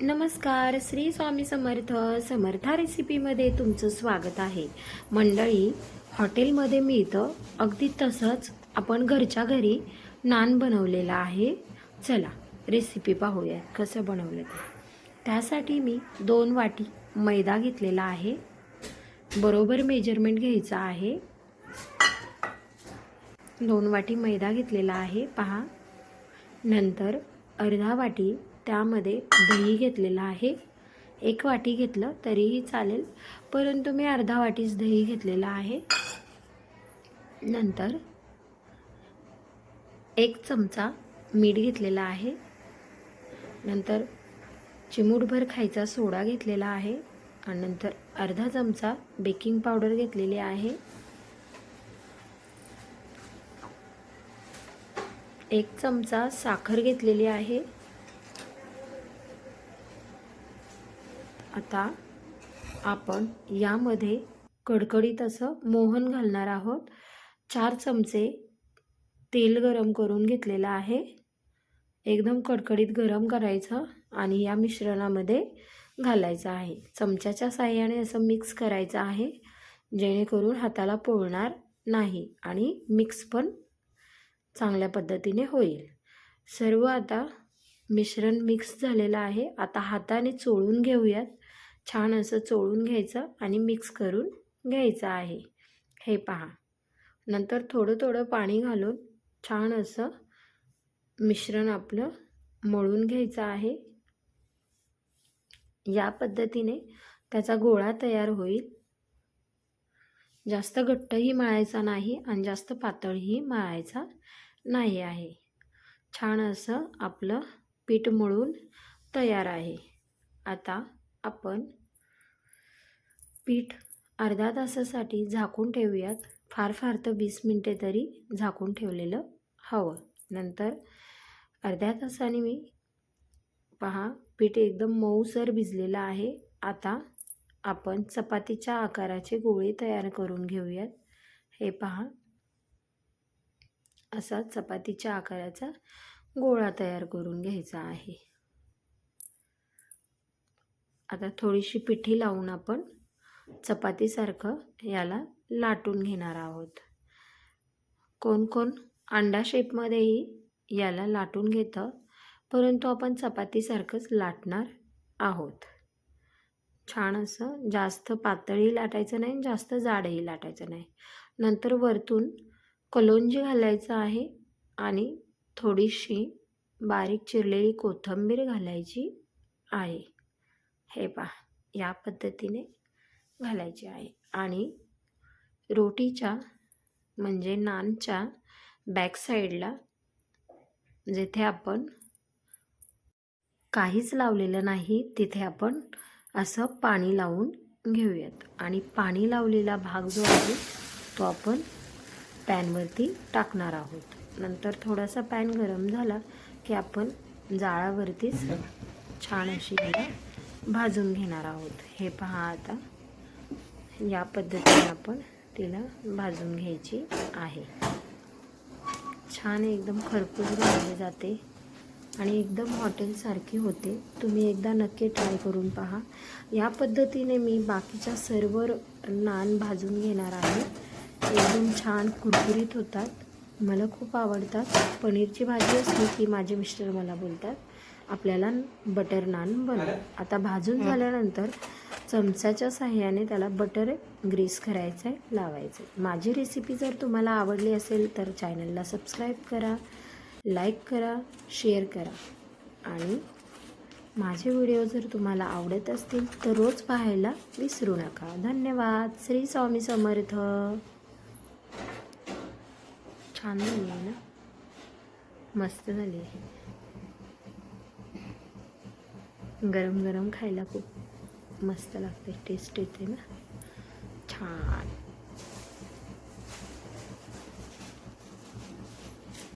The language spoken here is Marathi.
नमस्कार श्री स्वामी समर्थ समर्था रेसिपीमध्ये तुमचं स्वागत आहे. मंडळी हॉटेलमध्ये मिळतं अगदी तसंच आपण घरच्या घरी नान बनवलेला आहे. चला रेसिपी पाहूया कसं बनवलं ते. त्यासाठी मी दोन वाटी मैदा घेतलेला आहे. बरोबर मेजरमेंट घ्यायचं आहे. दोन वाटी मैदा घेतलेला आहे पहा. नंतर अर्धा वाटी त्यामध्ये दही घेतलेलं आहे. एक वाटी घेतलं तरीही चालेल. परंतु मी अर्धा वाटीच दही घेतलेलं आहे. नंतर एक चमचा मीठ घेतलेला आहे. नंतर चिमूटभर खायचा सोडा घेतलेला आहे. आणि नंतर अर्धा चमचा बेकिंग पावडर घेतलेली आहे. एक चमचा साखर घेतलेली आहे. आता आपण यामध्ये कडकडीत असं मोहन घालणार आहोत. चार चमचे तेल गरम करून घेतलेलं आहे. एकदम कडकडीत गरम करायचं आणि या मिश्रणामध्ये घालायचं आहे. चमच्याच्या साह्याने असं मिक्स करायचं आहे जेणेकरून हाताला पोळणार नाही आणि मिक्स पण चांगल्या पद्धतीने होईल. सर्व आता मिश्रण मिक्स झालेलं आहे. आता हाताने चोळून घेऊयात. छान असं चोळून घ्यायचं आणि मिक्स करून घ्यायचं आहे. हे पहा. नंतर थोडं थोडं पाणी घालून छान असं मिश्रण आपलं मळून घ्यायचं आहे. या पद्धतीने त्याचा गोळा तयार होईल. जास्त घट्टही मळायचा नाही आणि जास्त पातळही मळायचा नाही आहे. छान असं आपलं पीठ मळून तयार आहे. आता आपण पीठ अर्धा तासासाठी झाकून ठेवूयात. फार फार तर वीस मिनटे तरी झाकून ठेवलेलं हवं. नंतर अर्ध्या तासाने मी पहा पीठ एकदम मऊसर भिजलेलं आहे. आता आपण चपातीच्या आकाराचे गोळे तयार करून घेऊयात. हे पहा असा चपातीच्या आकाराचा गोळा तयार करून घ्यायचा आहे. आता थोडीशी पिठी लावून आपण चपातीसारखं याला लाटून घेणार आहोत. कोण कोण अंडा शेपमध्येही याला लाटून घेतं परंतु आपण चपातीसारखंच लाटणार आहोत. छान असं जास्त पातळी लाटायचं नाही जास्त जाडही लाटायचं नाही. नंतर वरतून कलोंजी घालायचं आहे आणि थोडीशी बारीक चिरलेली कोथिंबीर घालायची आहे. हे पहा या पद्धतीने घालायची आहे. आणि रोटीच्या म्हणजे नानच्या बॅक साईडला जेथे आपण काहीच लावलेलं नाही तिथे आपण असं पाणी लावून घेऊयात. आणि पाणी लावलेला भाग जो आहे तो आपण पॅनवरती टाकणार आहोत. नंतर थोडासा पॅन गरम झाला की आपण जाळावरतीच छान अशी याला भाजून घेणार आहोत. हे पहा आता. या पद्धतीने आपण तिला भाजून घ्यायची आहे. छान एकदम खरपूस भाजले जाते आणि एकदम हॉटेलसारखी होते. तुम्ही एकदा नक्की ट्राय करून पहा. या पद्धतीने मी बाकीच्या सर्व नान भाजून घेणार आहे. एकदम छान कुरकुरीत होतात. मला खूप आवडतात. पनीरची भाजी असली की माझे मिस्टर मला बोलतात आपल्याला बटर नान बनव. आता भाजून झाल्यानंतर चमच्याच्या साह्याने त्याला बटर ग्रीस करायचं आहे लावायचं आहे माझी रेसिपी जर तुम्हाला आवडली असेल तर चॅनलला सबस्क्राईब करा लाईक करा शेअर करा. आणि माझे व्हिडिओ जर तुम्हाला आवडत असतील तर रोज पाहायला विसरू नका. धन्यवाद. श्री स्वामी समर्थ. छान झाली आहे ना? मस्त झाली आहे. गरम गरम खायला खूप मस्त लागते टेस्ट येते ना? छान.